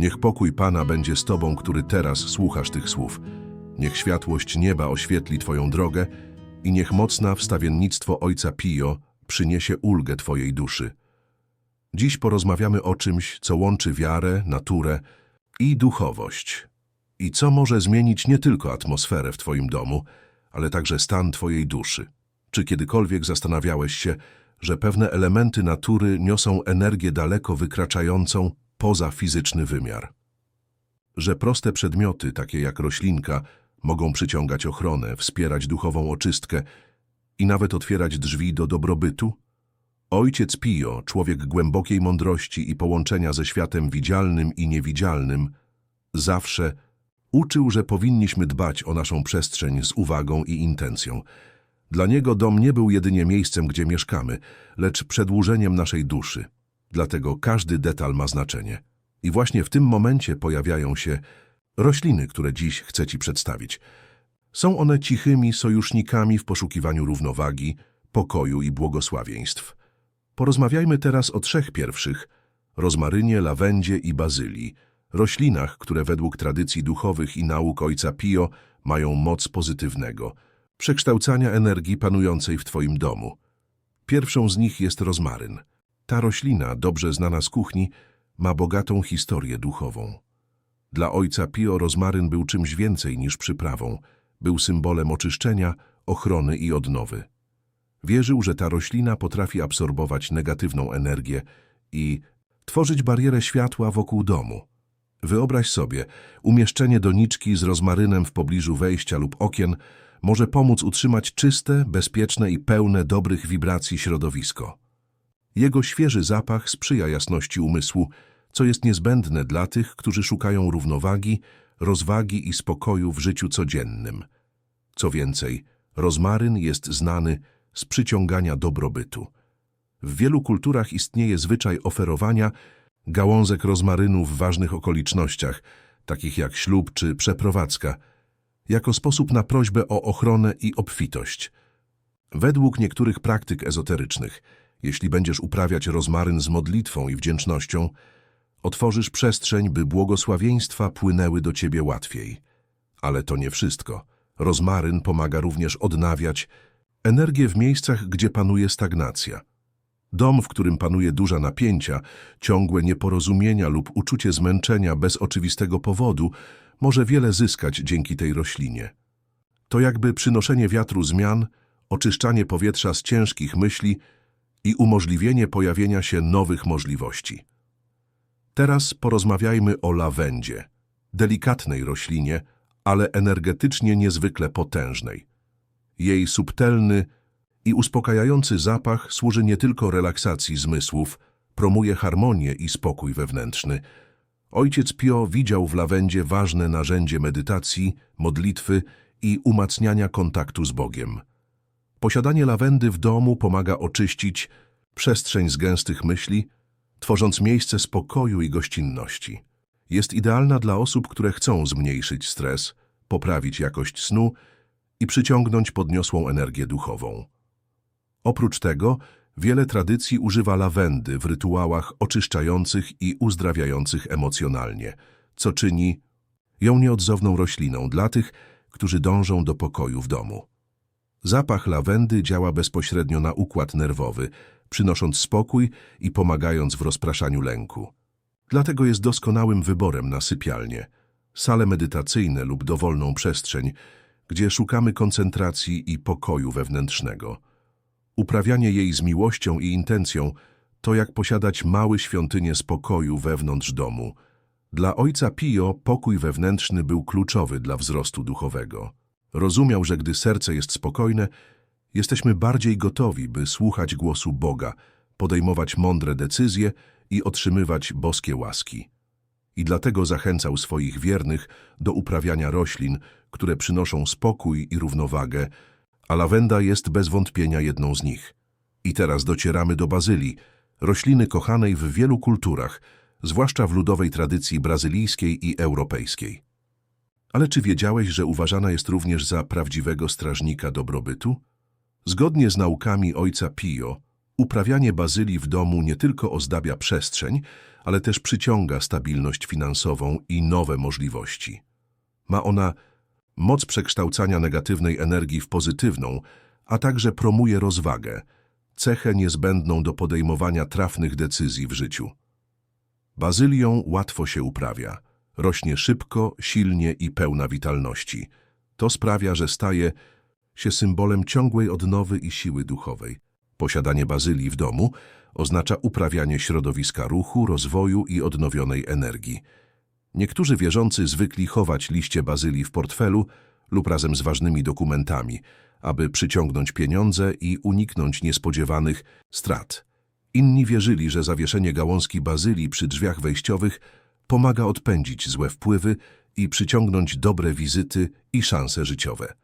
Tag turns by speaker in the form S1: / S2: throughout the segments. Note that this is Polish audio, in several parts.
S1: Niech pokój Pana będzie z Tobą, który teraz słuchasz tych słów. Niech światłość nieba oświetli Twoją drogę i niech mocna wstawiennictwo Ojca Pio przyniesie ulgę Twojej duszy. Dziś porozmawiamy o czymś, co łączy wiarę, naturę i duchowość. I co może zmienić nie tylko atmosferę w Twoim domu, ale także stan Twojej duszy. Czy kiedykolwiek zastanawiałeś się, że pewne elementy natury niosą energię daleko wykraczającą poza fizyczny wymiar? Że proste przedmioty, takie jak roślinka, mogą przyciągać ochronę, wspierać duchową oczystkę i nawet otwierać drzwi do dobrobytu? Ojciec Pio, człowiek głębokiej mądrości i połączenia ze światem widzialnym i niewidzialnym, zawsze uczył, że powinniśmy dbać o naszą przestrzeń z uwagą i intencją. Dla niego dom nie był jedynie miejscem, gdzie mieszkamy, lecz przedłużeniem naszej duszy. Dlatego każdy detal ma znaczenie. I właśnie w tym momencie pojawiają się rośliny, które dziś chcę Ci przedstawić. Są one cichymi sojusznikami w poszukiwaniu równowagi, pokoju i błogosławieństw. Porozmawiajmy teraz o trzech pierwszych – rozmarynie, lawendzie i bazylii, roślinach, które według tradycji duchowych i nauk Ojca Pio mają moc pozytywnego, przekształcania energii panującej w Twoim domu. Pierwszą z nich jest rozmaryn. Ta roślina, dobrze znana z kuchni, ma bogatą historię duchową. Dla Ojca Pio rozmaryn był czymś więcej niż przyprawą, był symbolem oczyszczenia, ochrony i odnowy. Wierzył, że ta roślina potrafi absorbować negatywną energię i tworzyć barierę światła wokół domu. Wyobraź sobie, umieszczenie doniczki z rozmarynem w pobliżu wejścia lub okien może pomóc utrzymać czyste, bezpieczne i pełne dobrych wibracji środowisko. Jego świeży zapach sprzyja jasności umysłu, co jest niezbędne dla tych, którzy szukają równowagi, rozwagi i spokoju w życiu codziennym. Co więcej, rozmaryn jest znany z przyciągania dobrobytu. W wielu kulturach istnieje zwyczaj oferowania gałązek rozmarynu w ważnych okolicznościach, takich jak ślub czy przeprowadzka, jako sposób na prośbę o ochronę i obfitość. Według niektórych praktyk ezoterycznych, jeśli będziesz uprawiać rozmaryn z modlitwą i wdzięcznością, otworzysz przestrzeń, by błogosławieństwa płynęły do ciebie łatwiej. Ale to nie wszystko. Rozmaryn pomaga również odnawiać energię w miejscach, gdzie panuje stagnacja. Dom, w którym panuje duża napięcia, ciągłe nieporozumienia lub uczucie zmęczenia bez oczywistego powodu, może wiele zyskać dzięki tej roślinie. To jakby przynoszenie wiatru zmian, oczyszczanie powietrza z ciężkich myśli i umożliwienie pojawienia się nowych możliwości. Teraz porozmawiajmy o lawendzie, delikatnej roślinie, ale energetycznie niezwykle potężnej. Jej subtelny i uspokajający zapach służy nie tylko relaksacji zmysłów, promuje harmonię i spokój wewnętrzny. Ojciec Pio widział w lawendzie ważne narzędzie medytacji, modlitwy i umacniania kontaktu z Bogiem. Posiadanie lawendy w domu pomaga oczyścić przestrzeń z gęstych myśli, tworząc miejsce spokoju i gościnności. Jest idealna dla osób, które chcą zmniejszyć stres, poprawić jakość snu i przyciągnąć podniosłą energię duchową. Oprócz tego, wiele tradycji używa lawendy w rytuałach oczyszczających i uzdrawiających emocjonalnie, co czyni ją nieodzowną rośliną dla tych, którzy dążą do pokoju w domu. Zapach lawendy działa bezpośrednio na układ nerwowy, przynosząc spokój i pomagając w rozpraszaniu lęku. Dlatego jest doskonałym wyborem na sypialnię, sale medytacyjne lub dowolną przestrzeń, gdzie szukamy koncentracji i pokoju wewnętrznego. Uprawianie jej z miłością i intencją to jak posiadać mały świątynię spokoju wewnątrz domu. Dla ojca Pio pokój wewnętrzny był kluczowy dla wzrostu duchowego. Rozumiał, że gdy serce jest spokojne, jesteśmy bardziej gotowi, by słuchać głosu Boga, podejmować mądre decyzje i otrzymywać boskie łaski. I dlatego zachęcał swoich wiernych do uprawiania roślin, które przynoszą spokój i równowagę, a lawenda jest bez wątpienia jedną z nich. I teraz docieramy do bazylii, rośliny kochanej w wielu kulturach, zwłaszcza w ludowej tradycji brazylijskiej i europejskiej. Ale czy wiedziałeś, że uważana jest również za prawdziwego strażnika dobrobytu? Zgodnie z naukami ojca Pio, Uprawianie bazylii w domu nie tylko ozdabia przestrzeń, ale też przyciąga stabilność finansową i nowe możliwości. Ma ona moc przekształcania negatywnej energii w pozytywną, a także promuje rozwagę, cechę niezbędną do podejmowania trafnych decyzji w życiu. Bazylią łatwo się uprawia. Rośnie szybko, silnie i pełna witalności. To sprawia, że staje się symbolem ciągłej odnowy i siły duchowej. Posiadanie bazylii w domu oznacza uprawianie środowiska ruchu, rozwoju i odnowionej energii. Niektórzy wierzący zwykli chować liście bazylii w portfelu lub razem z ważnymi dokumentami, aby przyciągnąć pieniądze i uniknąć niespodziewanych strat. Inni wierzyli, że zawieszenie gałązki bazylii przy drzwiach wejściowych pomaga odpędzić złe wpływy i przyciągnąć dobre wizyty i szanse życiowe.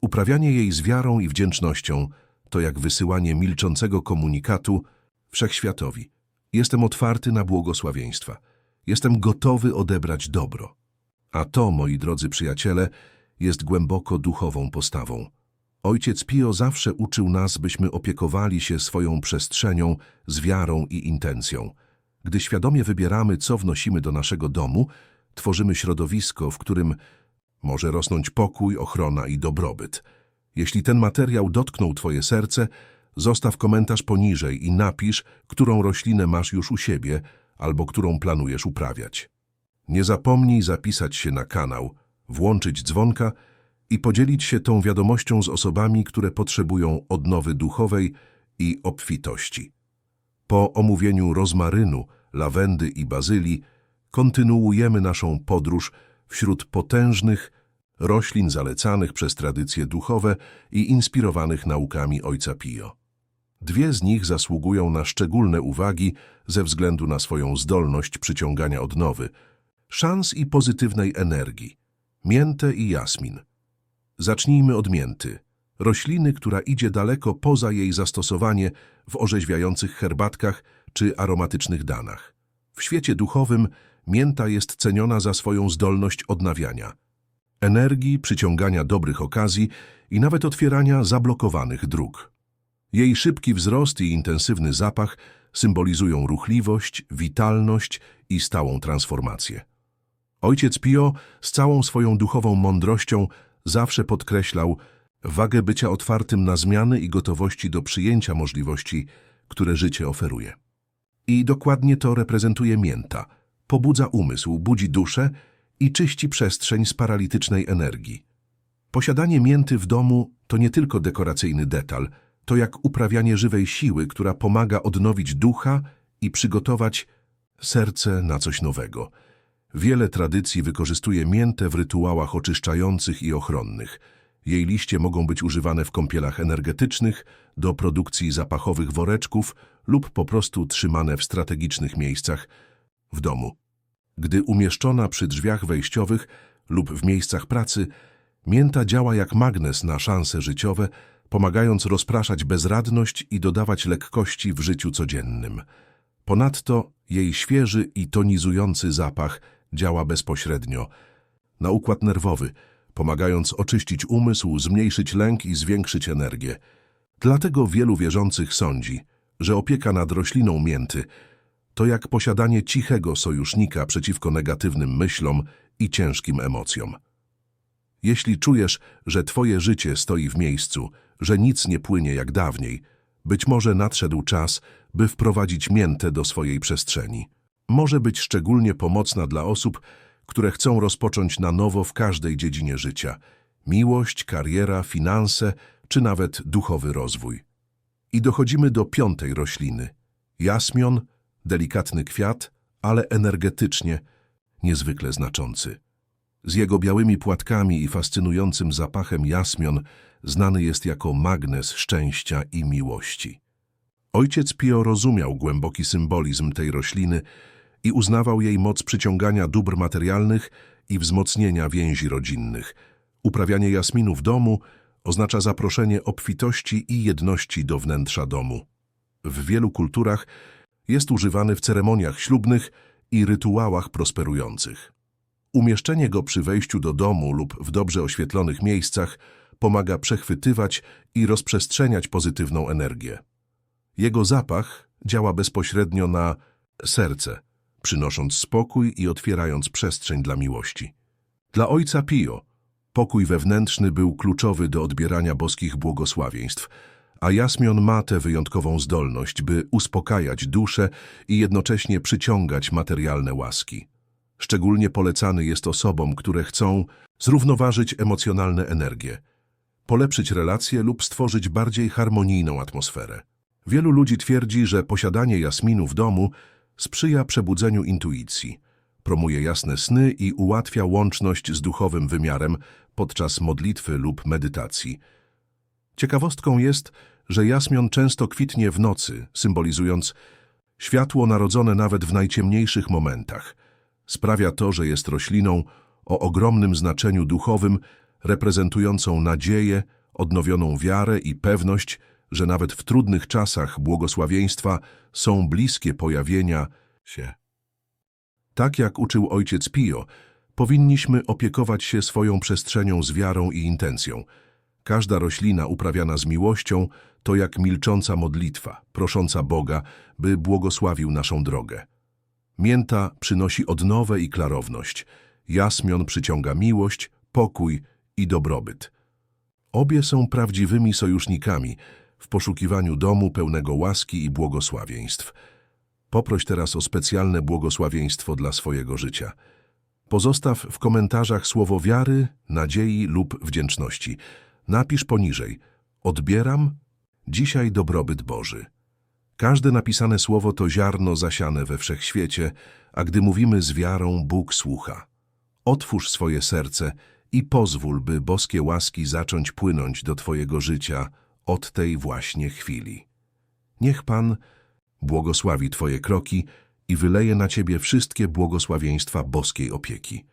S1: Uprawianie jej z wiarą i wdzięcznością to jak wysyłanie milczącego komunikatu wszechświatowi. Jestem otwarty na błogosławieństwa. Jestem gotowy odebrać dobro. A to, moi drodzy przyjaciele, jest głęboko duchową postawą. Ojciec Pio zawsze uczył nas, byśmy opiekowali się swoją przestrzenią z wiarą i intencją. Gdy świadomie wybieramy, co wnosimy do naszego domu, tworzymy środowisko, w którym może rosnąć pokój, ochrona i dobrobyt. Jeśli ten materiał dotknął Twoje serce, zostaw komentarz poniżej i napisz, którą roślinę masz już u siebie albo którą planujesz uprawiać. Nie zapomnij zapisać się na kanał, włączyć dzwonka i podzielić się tą wiadomością z osobami, które potrzebują odnowy duchowej i obfitości. Po omówieniu rozmarynu, lawendy i bazylii kontynuujemy naszą podróż wśród potężnych roślin zalecanych przez tradycje duchowe i inspirowanych naukami Ojca Pio. Dwie z nich zasługują na szczególne uwagi ze względu na swoją zdolność przyciągania odnowy, szans i pozytywnej energii – miętę i jasmin. Zacznijmy od mięty, rośliny, która idzie daleko poza jej zastosowanie w orzeźwiających herbatkach czy aromatycznych danach. W świecie duchowym mięta jest ceniona za swoją zdolność odnawiania, energii, przyciągania dobrych okazji i nawet otwierania zablokowanych dróg. Jej szybki wzrost i intensywny zapach symbolizują ruchliwość, witalność i stałą transformację. Ojciec Pio z całą swoją duchową mądrością zawsze podkreślał wagę bycia otwartym na zmiany i gotowości do przyjęcia możliwości, które życie oferuje. I dokładnie to reprezentuje mięta. Pobudza umysł, budzi duszę i czyści przestrzeń z paralitycznej energii. Posiadanie mięty w domu to nie tylko dekoracyjny detal, to jak uprawianie żywej siły, która pomaga odnowić ducha i przygotować serce na coś nowego. Wiele tradycji wykorzystuje miętę w rytuałach oczyszczających i ochronnych. Jej liście mogą być używane w kąpielach energetycznych, do produkcji zapachowych woreczków lub po prostu trzymane w strategicznych miejscach w domu. Gdy umieszczona przy drzwiach wejściowych lub w miejscach pracy, mięta działa jak magnes na szanse życiowe, pomagając rozpraszać bezradność i dodawać lekkości w życiu codziennym. Ponadto jej świeży i tonizujący zapach działa bezpośrednio na układ nerwowy, pomagając oczyścić umysł, zmniejszyć lęk i zwiększyć energię. Dlatego wielu wierzących sądzi, że opieka nad rośliną mięty to jak posiadanie cichego sojusznika przeciwko negatywnym myślom i ciężkim emocjom. Jeśli czujesz, że twoje życie stoi w miejscu, że nic nie płynie jak dawniej, być może nadszedł czas, by wprowadzić miętę do swojej przestrzeni. Może być szczególnie pomocna dla osób, które chcą rozpocząć na nowo w każdej dziedzinie życia. Miłość, kariera, finanse czy nawet duchowy rozwój. I dochodzimy do piątej rośliny. Jasmion, delikatny kwiat, ale energetycznie niezwykle znaczący. Z jego białymi płatkami i fascynującym zapachem jasmion znany jest jako magnes szczęścia i miłości. Ojciec Pio rozumiał głęboki symbolizm tej rośliny i uznawał jej moc przyciągania dóbr materialnych i wzmocnienia więzi rodzinnych. Uprawianie jasminu w domu oznacza zaproszenie obfitości i jedności do wnętrza domu. W wielu kulturach jest używany w ceremoniach ślubnych i rytuałach prosperujących. Umieszczenie go przy wejściu do domu lub w dobrze oświetlonych miejscach pomaga przechwytywać i rozprzestrzeniać pozytywną energię. Jego zapach działa bezpośrednio na serce, przynosząc spokój i otwierając przestrzeń dla miłości. Dla ojca Pio pokój wewnętrzny był kluczowy do odbierania boskich błogosławieństw, a Jasmion ma tę wyjątkową zdolność, by uspokajać duszę i jednocześnie przyciągać materialne łaski. Szczególnie polecany jest osobom, które chcą zrównoważyć emocjonalne energie, polepszyć relacje lub stworzyć bardziej harmonijną atmosferę. Wielu ludzi twierdzi, że posiadanie jasminu w domu sprzyja przebudzeniu intuicji, promuje jasne sny i ułatwia łączność z duchowym wymiarem podczas modlitwy lub medytacji. Ciekawostką jest, że jasmion często kwitnie w nocy, symbolizując światło narodzone nawet w najciemniejszych momentach. Sprawia to, że jest rośliną o ogromnym znaczeniu duchowym, reprezentującą nadzieję, odnowioną wiarę i pewność, że nawet w trudnych czasach błogosławieństwa są bliskie pojawienia się. Tak jak uczył ojciec Pio, powinniśmy opiekować się swoją przestrzenią z wiarą i intencją. Każda roślina uprawiana z miłością to jak milcząca modlitwa, prosząca Boga, by błogosławił naszą drogę. Mięta przynosi odnowę i klarowność, jasmion przyciąga miłość, pokój i dobrobyt. Obie są prawdziwymi sojusznikami w poszukiwaniu domu pełnego łaski i błogosławieństw. Poproś teraz o specjalne błogosławieństwo dla swojego życia. Pozostaw w komentarzach słowo wiary, nadziei lub wdzięczności. Napisz poniżej Odbieram dzisiaj dobrobyt Boży. Każde napisane słowo to ziarno zasiane we wszechświecie, a gdy mówimy z wiarą, Bóg słucha. Otwórz swoje serce i pozwól, by boskie łaski zacząć płynąć do Twojego życia od tej właśnie chwili. Niech Pan błogosławi Twoje kroki i wyleje na Ciebie wszystkie błogosławieństwa boskiej opieki.